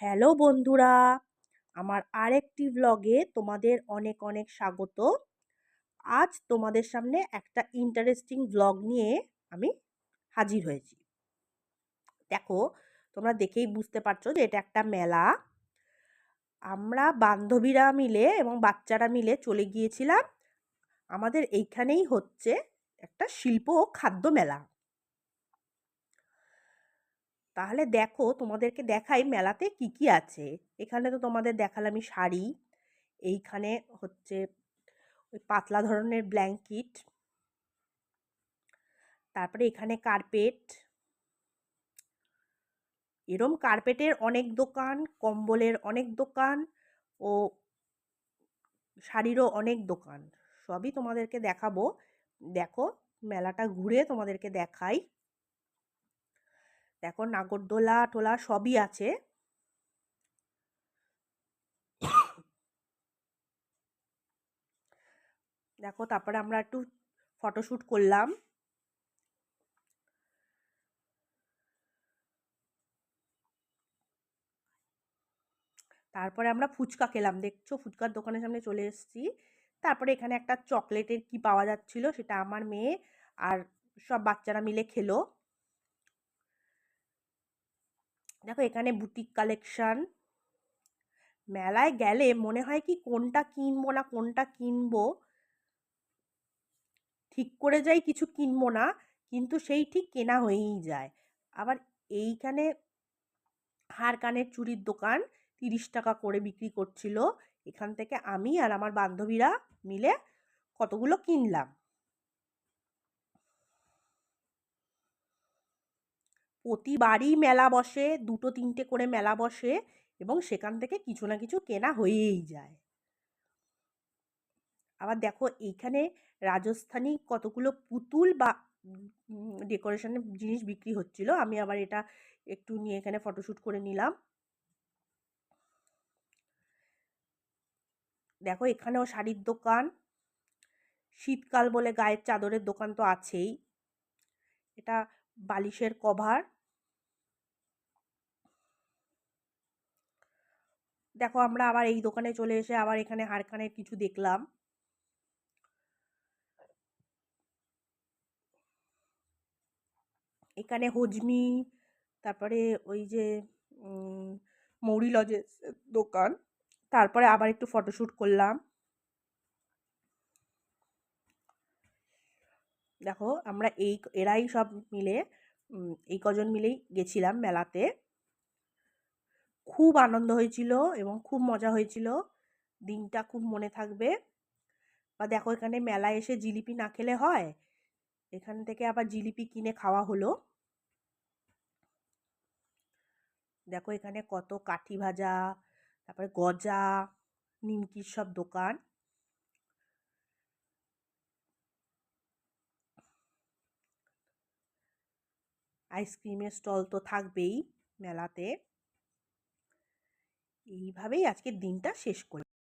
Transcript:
Hello বন্ধুরা, আমার আরেকটি ব্লগে তোমাদের অনেক অনেক স্বাগত। আজ তোমাদের সামনে একটা ইন্টারেস্টিং ব্লগ নিয়ে আমি হাজির হয়েছি। দেখো, তোমরা দেখেই বুঝতে পারছ যে এটা একটা মেলা। আমরা বান্ধবীরা মিলে এবং বাচ্চারা মিলে চলে গিয়েছিলাম। আমাদের এইখানেই হচ্ছে একটা শিল্প ও খাদ্য মেলা। তাহলে দেখো তোমাদেরকে দেখাই মেলাতে কি কি আছে। এখানে তো তোমাদের দেখালামই শাড়ি, এইখানে হচ্ছে ওই পাতলা ধরনের ব্ল্যাঙ্কিট। তারপরে এখানে কার্পেট। এরম কার্পেটের অনেক দোকান, কম্বলের অনেক দোকান ও শাড়িরও অনেক দোকান। সবই তোমাদেরকে দেখাবো। দেখো মেলাটা ঘুরে তোমাদেরকে দেখাই। দেখো নাগরদোলা টোলা সবই আছে। দেখো তারপরে আমরা একটু ফটোশ্যুট করলাম। তারপরে আমরা ফুচকা খেলাম, দেখছ? ফুচকার দোকানের সামনে চলে এসেছি। তারপরে এখানে একটা চকলেটের কি পাওয়া যাচ্ছিল সেটা আমার মেয়ে আর সব বাচ্চারা মিলে খেলো। দেখো এখানে বুটিক কালেকশান মেলায় গেলে মনে হয় কি কোনটা কিনবো না কোনটা কিনবো, ঠিক করে যাই কিছু কিনবো না, কিন্তু সেই ঠিক কেনা হয়েই যায়। আবার এইখানে হার কানের চুরির দোকান তিরিশ টাকা করে বিক্রি করছিল, এখান থেকে আমি আর আমার বান্ধবীরা মিলে কতগুলো কিনলাম। প্রতিবারই মেলা বসে, দুটো, তিনটে করে মেলা বসে এবং সেখান থেকে কিছু না কিছু কেনা হয়েই যায়। আবার দেখো এইখানে রাজস্থানী কতগুলো পুতুল বা ডেকোরেশনের জিনিস বিক্রি হচ্ছিল। আমি আবার এটা একটু নিয়ে এখানে ফটোশ্যুট করে নিলাম। দেখো এখানেও শাড়ির দোকান। শীতকাল বলে গায়ের চাদরের দোকান তো আছেই। এটা বালিশের কভার দেখো আমরা আবার এই দোকানে চলে এসে আবার এখানে হারখানের কিছু দেখলাম। এখানে হজমি, তারপরে ওই যে মৌরি লজের দোকান, তারপরে আবার একটু ফটোশ্যুট করলাম। দেখো আমরা এই, এরাই সব মিলে এই কজন মিলেই গেছিলাম মেলাতে। খুব আনন্দ হয়েছিল এবং খুব মজা হয়েছিল। দিনটা খুব মনে থাকবে। বা দেখো এখানে মেলায় এসে জিলিপি না খেলে হয়? এখান থেকে আবার জিলিপি কিনে খাওয়া হলো। দেখো এখানে কত কাঠি ভাজা, তারপরে গজা, নিমকির সব দোকান। আইসক্রিমের স্টল তো থাকবেই মেলাতে। এইভাবেই আজকের দিনটা শেষ করি।